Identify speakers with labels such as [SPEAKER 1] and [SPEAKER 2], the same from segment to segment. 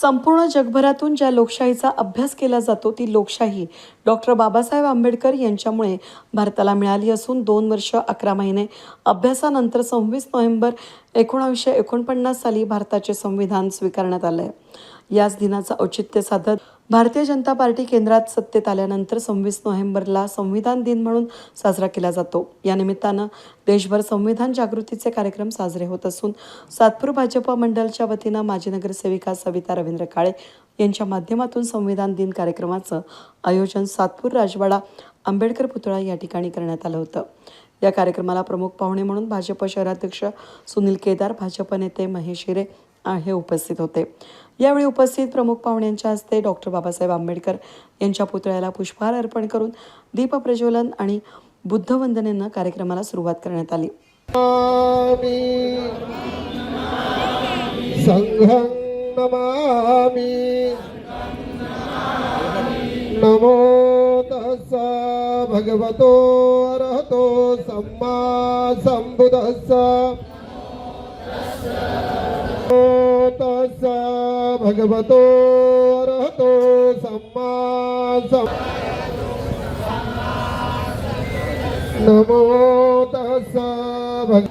[SPEAKER 1] संपूर्ण जगभरातून ज्या लोकशाहीचा अभ्यास केला जातो ती लोकशाही डॉक्टर बाबासाहेब आंबेडकर यांच्यामुळे भारताला मिळाली असून दोन वर्ष अकरा महिने. अभ्यासानंतर सव्वीस नोव्हेंबर एकोणावीसशे एकोणपन्नास साली भारताचे संविधान स्वीकारण्यात आलं आहे याच दिनाचं औचित्य साधत भारतीय जनता पार्टी केंद्रात सत्तेत आल्यानंतर सव्वीस नोव्हेंबरला संविधान दिन म्हणून साजरा केला जातो. या निमित्तानं देशभर संविधान जागृतीचे कार्यक्रम साजरे होत असून सातपूर भाजप मंडळच्या वतीनं माजी नगरसेविका सविता रवींद्र काळे यांच्या माध्यमातून संविधान दिन कार्यक्रमाचं आयोजन सातपूर राजवाडा आंबेडकर पुतळा या ठिकाणी करण्यात आलं होतं. या कार्यक्रमाला प्रमुख पाहुणे म्हणून भाजप शहराध्यक्ष सुनील केदार भाजप नेते महेश हिरे हे उपस्थित होते. यावेळी उपस्थित प्रमुख पाहुण्यांच्या हस्ते डॉक्टर बाबासाहेब आंबेडकर यांच्या पुतळ्याला पुष्पहार अर्पण करून दीपप्रज्वलन आणि बुद्धवंदनेनं कार्यक्रमाला सुरुवात करण्यात आली.
[SPEAKER 2] नमो तस्स भगवतो अरहतो सम्मा संबुदस्स भगवतो अरहतो सम्मा सम् नमो तस्स भग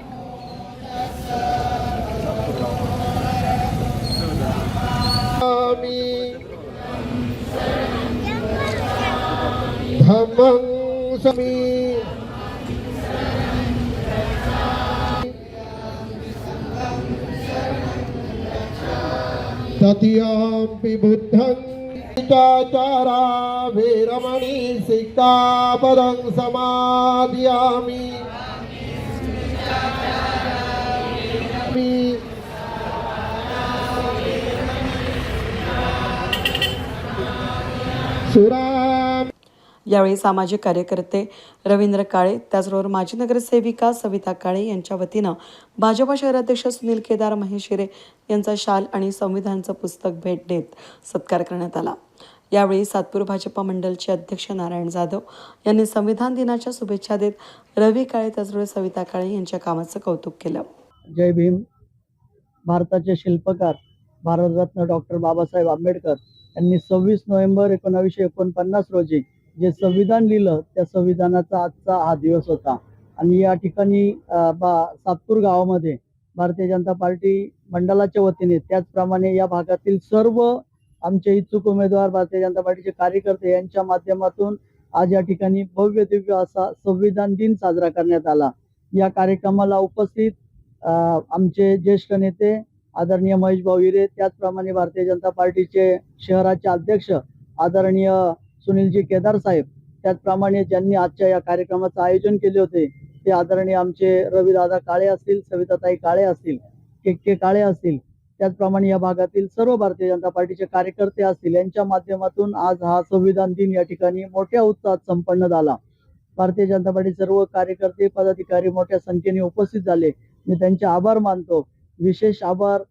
[SPEAKER 2] ततीयम्पि बुद्धं चाचारा वीरमणि सिक्तापदं समादयामि सुरा
[SPEAKER 1] यावेळी सामाजिक कार्यकर्ते रवींद्र काळे त्याचबरोबर माजी नगरसेविका सविता काळे यांच्या वतीनं भाजपा शहराध्यक्ष सुनील केदार महेशिरे यांचा शाल आणि संविधानचं पुस्तक भेट देत सत्कार करण्यात आला. यावेळी सातपूर भाजपा मंडलचे अध्यक्ष नारायण जाधव यांनी संविधान दिनाच्या शुभेच्छा देत रवी काळे त्याचबरोबर सविता काळे यांच्या कामाचं कौतुक केलं.
[SPEAKER 3] जय भीम. भारताचे शिल्पकार भारतरत्न डॉक्टर बाबासाहेब आंबेडकर यांनी सव्वीस नोव्हेंबर एकोणावीसशे एकोणपन्नास रोजी जे संविधान लिहिलं त्या संविधानाचा आजचा हा दिवस होता. आणि या ठिकाणी बा सातपूर गावामध्ये भारतीय जनता पार्टी मंडळाच्या वतीने त्याचप्रमाणे या भागातील सर्व आमचे इच्छुक उमेदवार भारतीय जनता पार्टीचे कार्यकर्ते यांच्या माध्यमातून आज या ठिकाणी भव्य दिव्य असा संविधान दिन साजरा करण्यात आला. या कार्यक्रमाला उपस्थित आमचे ज्येष्ठ नेते आदरणीय महेश भाऊ हिरे त्याचप्रमाणे भारतीय जनता पार्टीचे शहराचे अध्यक्ष आदरणीय सुनीलजी केदार साहेब. त्याचप्रमाणे ज्यांनी आजच्या या कार्यक्रमाचं आयोजन केले होते ते आदरणीय आमचे रविदादा काळे असतील सविताताई काळे असतील के के काळे असतील त्याचप्रमाणे या भागातील सर्व भारतीय जनता पार्टीचे कार्यकर्ते असतील यांच्या माध्यमातून आज हा संविधान दिन या ठिकाणी मोठ्या उत्साहात संपन्न झाला. भारतीय जनता पार्टी सर्व कार्यकर्ते पदाधिकारी मोठ्या संख्येने उपस्थित झाले. मी त्यांचे आभार मानतो. विशेष आभार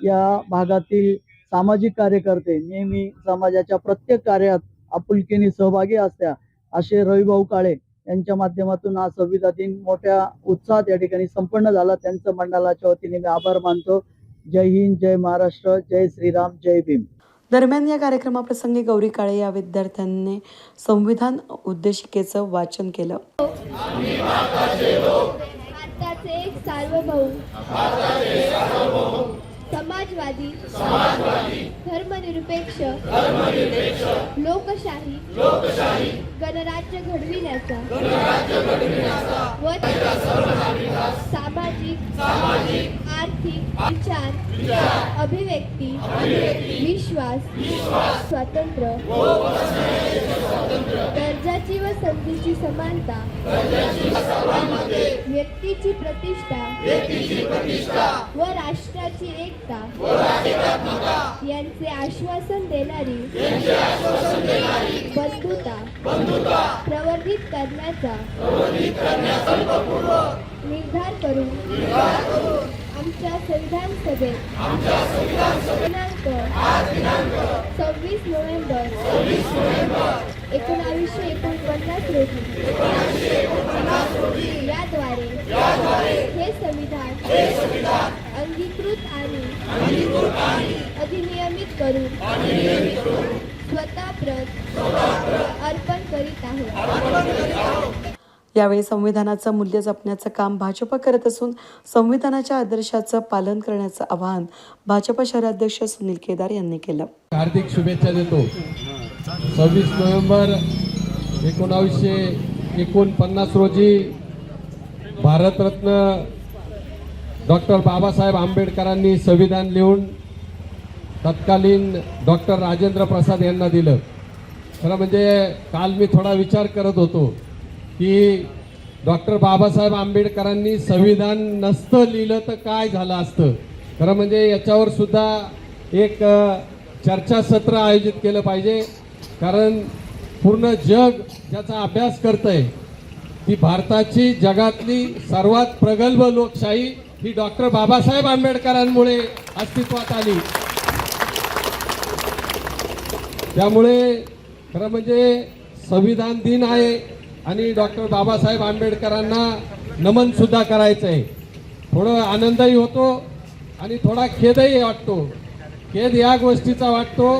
[SPEAKER 3] या भागातील सामाजिक कार्यकर्ते. नेहमी समाजाच्या प्रत्येक कार्यात आपुलकीने सहभागी असत्या. असे रविभाऊ काळे यांच्या माध्यमातून हा संविधान दिन मोठ्या उत्साहात या ठिकाणी संपन्न झाला. त्यांचं मंडळाच्या वतीने मी आभार मानतो. जय हिंद जय महाराष्ट्र जय श्रीराम जय भीम.
[SPEAKER 1] दरम्यान या कार्यक्रमाप्रसंगी गौरी काळे या विद्यार्थ्यांनी संविधान उद्देशिकेचं वाचन केलं.
[SPEAKER 4] समाजवादी. धर्मनिरपेक्ष लोकशाही गणराज्य घडविण्याचा व सामाजिक विचार अभिव्यक्ती विश्वास स्वातंत्र्य दर्जाची व संधीची समानता व्यक्तीची प्रतिष्ठा व राष्ट्राची एकता यांचे आश्वासन देणारी बंधुता प्रवर्धित करण्याचा निर्धार करून आमच्या संविधान सभेत. दिनांक सव्वीस नोव्हेंबर. एकोणावीसशे एकोणपन्नास रोजी. याद्वारे हे संविधान अंगीकृत आणि अधिनियमित करून स्वतः प्रत अर्पण करीत आहे
[SPEAKER 1] यावेळी संविधानाचं मूल्य जपण्याचं काम भाजप करत असून संविधानाच्या आदर्शाचं पालन करण्याचं आवाहन भाजप शहराध्यक्ष सुनील केदार यांनी केलं.
[SPEAKER 5] हार्दिक शुभेच्छा देतो. सव्वीस नोव्हेंबर एकोणावीसशे एकोणपन्नास रोजी भारतरत्न डॉक्टर बाबासाहेब आंबेडकरांनी संविधान लिहून तत्कालीन डॉक्टर राजेंद्र प्रसाद यांना दिलं. खरं म्हणजे काल मी थोडा विचार करत होतो. की डॉक्टर बाबासाहेब आंबेडकरांनी संविधान नसतं लिहिलं तर काय झालं असतं? खरं म्हणजे याच्यावर सुद्धा एक चर्चासत्र आयोजित केलं पाहिजे. कारण पूर्ण जग ज्याचा अभ्यास करतंय ती भारताची जगातली सर्वात प्रगल्भ लोकशाही ही डॉक्टर बाबासाहेब आंबेडकरांमुळे अस्तित्वात आली. त्यामुळे खरं म्हणजे संविधान दिन आहे. आणि डॉक्टर बाबासाहेब आंबेडकरांना नमन सुद्धा करायचं आहे थोडं आनंदही होतो आणि थोडा खेदही वाटतो. खेद या गोष्टीचा वाटतो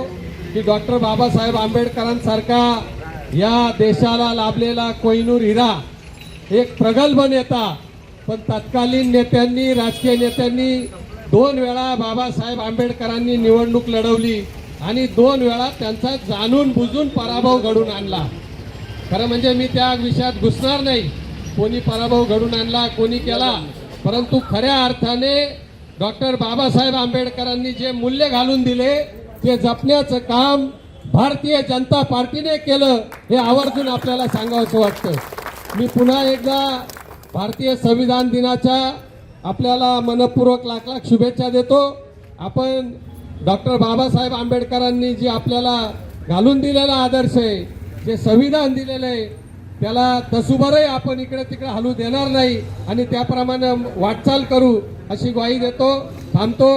[SPEAKER 5] की डॉक्टर बाबासाहेब आंबेडकरांसारखा या देशाला लाभलेला कोहिनूर हिरा एक प्रगल्भ नेता पण तत्कालीन नेत्यांनी राजकीय नेत्यांनी दोन वेळा बाबासाहेब आंबेडकरांनी निवडणूक लढवली आणि दोन वेळा त्यांचा जाणून बुजून पराभव घडून आणला. खरं म्हणजे मी त्या विषयात घुसणार नाही. कोणी पराभव घडून आणला कोणी केला. परंतु खऱ्या अर्थाने डॉक्टर बाबासाहेब आंबेडकरांनी जे मूल्य घालून दिले ते जपण्याचं काम भारतीय जनता पार्टीने केलं हे आवर्जून आपल्याला सांगावंसं वाटतं. मी पुन्हा एकदा भारतीय संविधान दिनाच्या आपल्याला मनपूर्वक लाख लाख शुभेच्छा देतो. आपण डॉक्टर बाबासाहेब आंबेडकरांनी जी आपल्याला घालून दिलेला आदर्श आहे जे संविधान दिलेलं आहे त्याला तसुभरही आपण इकडे तिकडे हलू देणार नाही. आणि त्याप्रमाणे वाटचाल करू अशी ग्वाही देतो थांबतो.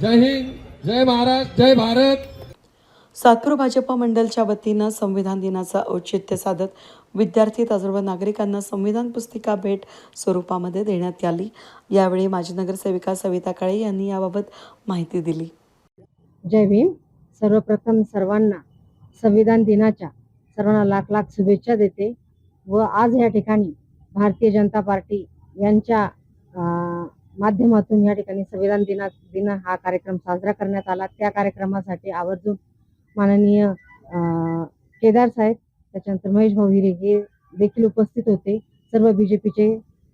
[SPEAKER 5] जय हिंद जय महाराष्ट्र जय भारत.
[SPEAKER 1] सातपूर भाजप मंडलच्या वतीनं संविधान दिनाचं औचित्य साधत विद्यार्थी तसर्व नागरिकांना संविधान पुस्तिका भेट स्वरूपामध्ये देण्यात आली. यावेळी माजी नगरसेविका सविता काळे यांनी याबाबत माहिती दिली.
[SPEAKER 6] जय भीम. सर्वप्रथम सर्वांना संविधान दिनाच्या सर्वांना लाख लाख शुभेच्छा देते व आज या ठिकाणी भारतीय जनता पार्टी यांच्या माध्यमातून या ठिकाणी संविधान दिना दिन हा कार्यक्रम साजरा करण्यात आला. त्या कार्यक्रमासाठी आवर्जून माननीय केदार साहेब त्याच्यानंतर महेश भाऊ हिरे हे देखील उपस्थित होते. सर्व बीजेपीचे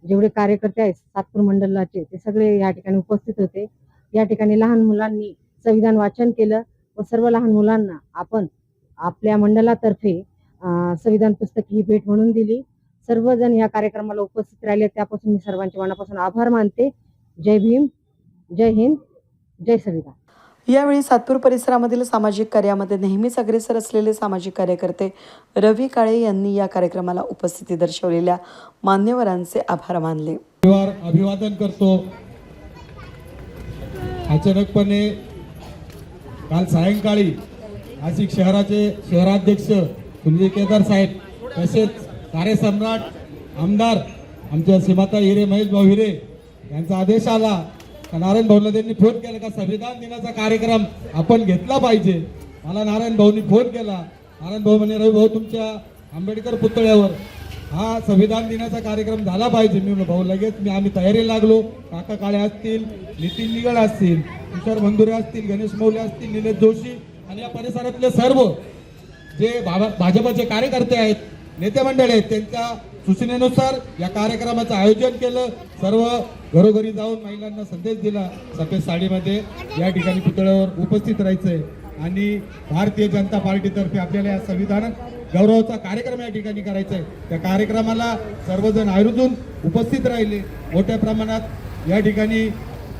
[SPEAKER 6] जेवढे कार्यकर्ते आहेत सातपूर मंडलाचे ते सगळे या ठिकाणी उपस्थित होते. या ठिकाणी लहान मुलांनी संविधान वाचन केलं व सर्व लहान मुलांना आपण आपल्या मंडळातर्फे संविधान पुस्तक ही भेट म्हणून दिली. सर्वजण या कार्यक्रमाला उपस्थित राहिले. त्यापासून मी सर्वांचे मनापासून आभार मानते. जय भीम जय हिंद जय संविधान.
[SPEAKER 1] यावेळी सातपूर परिसरामधील सामाजिक कार्यामध्ये नेहमीच अग्रेसर असलेले सामाजिक कार्यकर्ते रवी काळे यांनी या कार्यक्रमाला उपस्थिती दर्शवलेल्या मान्यवरांचे आभार मानले.
[SPEAKER 2] अभिवादन करतो. अचानकपणे काल सायंकाळी नाशिक शहराचे शहराध्यक्ष सुनील केदार साहेब तसेच कार्यसम्राट आमदार आमच्या सीमाता हिरे महेश भाऊ हिरे यांचा आदेश आला. का नारायण भाऊला त्यांनी फोन केला का? संविधान दिनाचा कार्यक्रम आपण घेतला पाहिजे. मला नारायण भाऊनी फोन केला. नारायण भाऊ म्हणे रवी भाऊ तुमच्या आंबेडकर पुतळ्यावर हा संविधान दिनाचा कार्यक्रम झाला पाहिजे. मी म्हणलो भाऊ लगेच मी आम्ही तयारी लागलो. काका काळे असतील नितीन निगड असतील तुषार बंधुरे असतील गणेश मौले असतील निलेश जोशी आणि या परिसरातले सर्व जे बाबा भाजपचे कार्यकर्ते आहेत नेते मंडळी आहेत त्यांच्या सूचनेनुसार या कार्यक्रमाचं आयोजन केलं. सर्व घरोघरी जाऊन महिलांना संदेश दिला. सफेद साडीमध्ये या ठिकाणी पुतळ्यावर उपस्थित राहायचंय. आणि भारतीय जनता पार्टीतर्फे आपल्याला या संविधान गौरवाचा कार्यक्रम या ठिकाणी करायचा आहे त्या कार्यक्रमाला सर्वजण आवर्जून उपस्थित राहिले. मोठ्या प्रमाणात या ठिकाणी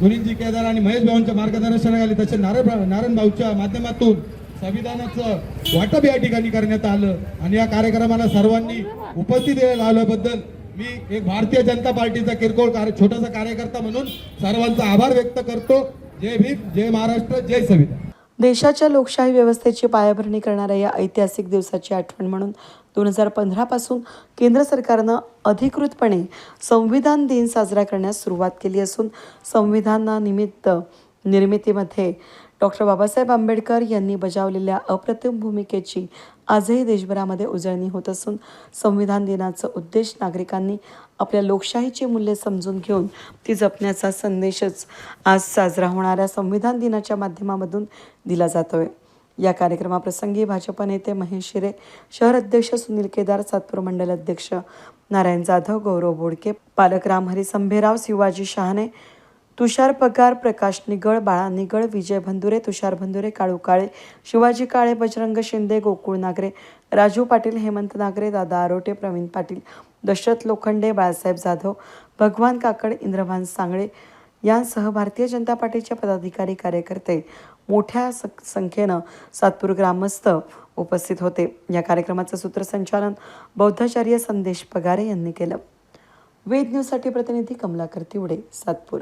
[SPEAKER 2] गुरुजी केदार आणि महेश भाऊंच्या मार्गदर्शनाखाली तसे नारायण नारायण भाऊच्या माध्यमातून संविधानाचं वाटप या ठिकाणी करण्यात आलं आणि या कार्यक्रमाला सर्वांनी उपस्थित लावल्याबद्दल मी एक भारतीय जनता पार्टीचा किरकोळ कार्य छोटासा कार्यकर्ता म्हणून सर्वांचा आभार व्यक्त करतो. जय भीम जय महाराष्ट्र जय संविधान.
[SPEAKER 1] देशाच्या लोकशाही व्यवस्थेची पायाभरणी करणाऱ्या या ऐतिहासिक दिवसाची आठवण म्हणून दोन हजार पंधरापासून केंद्र सरकारनं अधिकृतपणे संविधान दिन साजरा करण्यास सुरुवात केली असून संविधानानिमित्त निर्मितीमध्ये डॉक्टर बाबासाहेब आंबेडकर यांनी बजावलेल्या अप्रतिम भूमिकेची आजही देशभरामध्ये उजळणी होत असून संविधान दिनाचा उद्देश नागरिकांनी आपल्या लोकशाहीची मूल्ये समजून घेऊन ती जपण्याचा संदेशच आज साजरा होणाऱ्या संविधान दिनाच्या माध्यमामधून दिला जातोय. या कार्यक्रमाप्रसंगी भाजप नेते महेश शिरे शहर अध्यक्ष सुनील केदार सातपूर मंडल अध्यक्ष नारायण जाधव गौरव बोडके पालक रामहरी संभेराव शिवाजी शहाणे तुषार पगार प्रकाश निगळ बाळा निगळ विजय भंदुरे तुषार भंदुरे काळू काळे शिवाजी काळे बजरंग शिंदे गोकुळ नागरे राजू पाटील हेमंत नागरे दादा आरोटे प्रवीण पाटील दशरथ लोखंडे बाळासाहेब जाधव भगवान काकड इंद्रभान सांगळे यांसह भारतीय जनता पार्टीचे पदाधिकारी कार्यकर्ते मोठ्या संख्येनं सातपूर ग्रामस्थ उपस्थित होते. या कार्यक्रमाचं सूत्रसंचालन बौद्धाचार्य संदेश पगारे यांनी केलं. वेद न्यूजसाठी प्रतिनिधी कमलाकर तिवडे सातपूर.